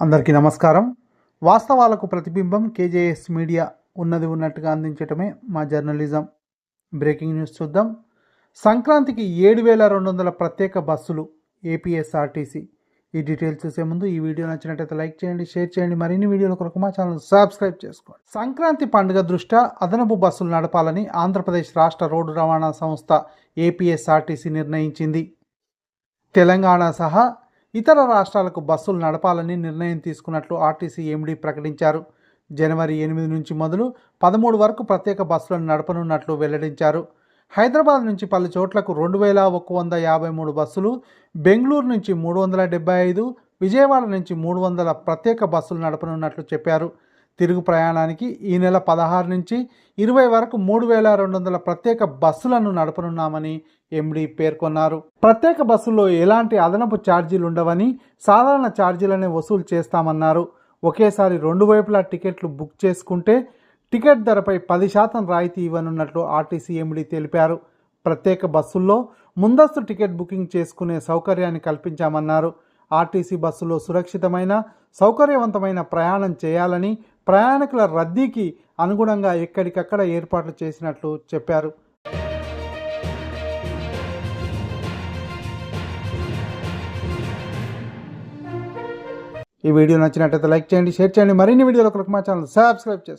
అందరికీ నమస్కారం. వాస్తవాలకు ప్రతిబింబం కేజేఎస్ మీడియా ఉన్నది ఉన్నట్టుగా అందించటమే మా జర్నలిజం. బ్రేకింగ్ న్యూస్ చూద్దాం. సంక్రాంతికి ఏడు వేల రెండు వందల ప్రత్యేక బస్సులు ఏపీఎస్ఆర్టీసీ. ఈ డీటెయిల్స్ చూసే ముందు ఈ వీడియో నచ్చినట్లయితే లైక్ చేయండి షేర్ చేయండి. మరిన్ని వీడియోల కొరకు మా ఛానల్ సబ్స్క్రైబ్ చేసుకోండి. సంక్రాంతి పండుగ దృష్ట్యా అదనపు బస్సులు నడపాలని ఆంధ్రప్రదేశ్ రాష్ట్ర రోడ్డు రవాణా సంస్థ ఏపీఎస్ఆర్టీసీ నిర్ణయించింది. తెలంగాణ సహా ఇతర రాష్ట్రాలకు బస్సులు నడపాలని నిర్ణయం తీసుకున్నట్లు ఆర్టీసీ ఎండీ ప్రకటించారు. జనవరి ఎనిమిది నుంచి మొదలు పదమూడు వరకు ప్రత్యేక బస్సులను నడపనున్నట్లు వెల్లడించారు. హైదరాబాద్ నుంచి పలు చోట్లకు రెండు వేల ఒక వంద యాభై మూడు బస్సులు బెంగళూరు నుంచి మూడు వందల డెబ్బై ఐదు విజయవాడ నుంచి మూడు వందల ప్రత్యేక బస్సులు నడపనున్నట్లు చెప్పారు. తిరుగు ప్రయాణానికి ఈ నెల పదహారు నుంచి ఇరవై వరకు మూడు వేల రెండు వందల ప్రత్యేక బస్సులను నడపనున్నామని ఎండీ పేర్కొన్నారు. ప్రత్యేక బస్సుల్లో ఎలాంటి అదనపు ఛార్జీలు ఉండవని సాధారణ ఛార్జీలనే వసూలు చేస్తామన్నారు. ఒకేసారి రెండు వైపులా టికెట్లు బుక్ చేసుకుంటే టికెట్ ధరపై పది శాతం రాయితీ ఇవ్వనున్నట్లు ఆర్టీసీ ఎండీ తెలిపారు. ప్రత్యేక బస్సుల్లో ముందస్తు టికెట్ బుకింగ్ చేసుకునే సౌకర్యాన్ని కల్పించామన్నారు. ఆర్టీసీ బస్సులో సురక్షితమైన సౌకర్యవంతమైన ప్రయాణం చేయాలని ప్రయాణికుల రద్దీకి అనుగుణంగా ఎక్కడికక్కడ ఏర్పాట్లు చేసినట్లు చెప్పారు. ఈ వీడియో నచ్చినట్లయితే లైక్ చేయండి షేర్ చేయండి. మరిన్ని వీడియోల కొరకు మా ఛానల్ సబ్స్క్రైబ్ చేసి